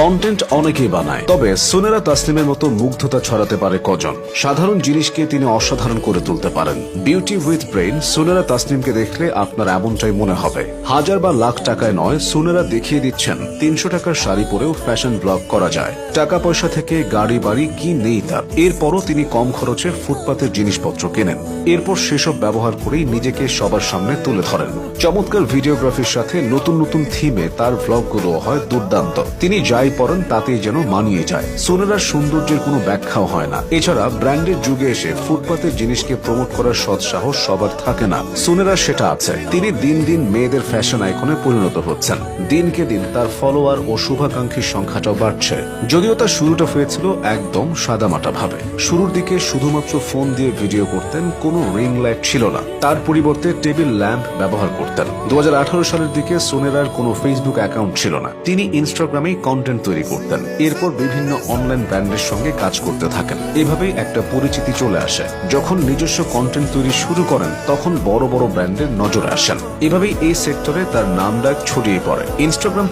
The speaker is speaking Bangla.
কন্টেন্ট অনেকেই বানায়। তবে সুনেরা তাসলিমের মতো মুগ্ধতা ছড়াতে পারে কজন? সাধারণ জিনিসকে তিনি অসাধারণ করে তুলতে পারেন। বিউটি উইথ ব্রেন সুনেরা তাসলিমকে দেখলে আপনার এমনটাই মনে হবে। হাজার বা লাখ টাকায় নয়, সুনেরা দেখিয়ে দিচ্ছেন, তিনশো টাকার শাড়ি পরেও ফ্যাশন ব্লগ করা যায়। টাকা পয়সা থেকে গাড়ি, বাড়ি কি নেই তার? এরপরও তিনি কম খরচে ফুটপাতের জিনিসপত্র কেনেন। এরপর সেসব ব্যবহার করেই নিজেকে সবার সামনে তুলে ধরেন। চমৎকার ভিডিওগ্রাফির সাথে নতুন নতুন থিমে তার ব্লগগুলো হয় দুর্দান্ত। তিনি যাই পড়েন, তাতেই যেন মানিয়ে যায়। সোনেরার সৌন্দর্যের কোনো ব্যাখ্যাও হয় না। এছাড়া ব্র্যান্ডের যুগে এসে ফুটপাতের জিনিসকে প্রমোট করার সৎ সাহস সবার থাকে না। সোনেরা সেটা আছে। তিনি দিন দিন মেয়েদের ফ্যাশন আইকনে পরিণত হচ্ছেন। দিনকে দিন তার ফলোয়ার ও শুভাকাঙ্ক্ষীর সংখ্যাটাও বাড়ছে। যদিও তার শুরুটা হয়েছিল একদম সাদামাটা ভাবে। শুরুর দিকে শুধুমাত্র ফোন দিয়ে ভিডিও করতেন, কোনো রিং লাইট ছিল না। তার পরিবর্তে টেবিল ল্যাম্প ব্যবহার করতেন। দু হাজার আঠারো সালের দিকে সোনেরার কোনো ফেসবুক অ্যাকাউন্ট ছিল না। তিনি ইনস্টাগ্রামেই কন্টেন্ট তৈরি করতেন। এরপর বিভিন্ন অনলাইন ব্র্যান্ডের সঙ্গে কাজ করতে থাকেন। এভাবেই একটা পরিচিতি চলে আসে। যখন নিজস্ব কন্টেন্ট তৈরি শুরু করেন, তখন বড় বড় ব্র্যান্ডের নজরে আসেন। এভাবেই এই সেক্টরে তার নাম ডাক ছড়িয়ে পড়ে। ইনস্টাগ্রাম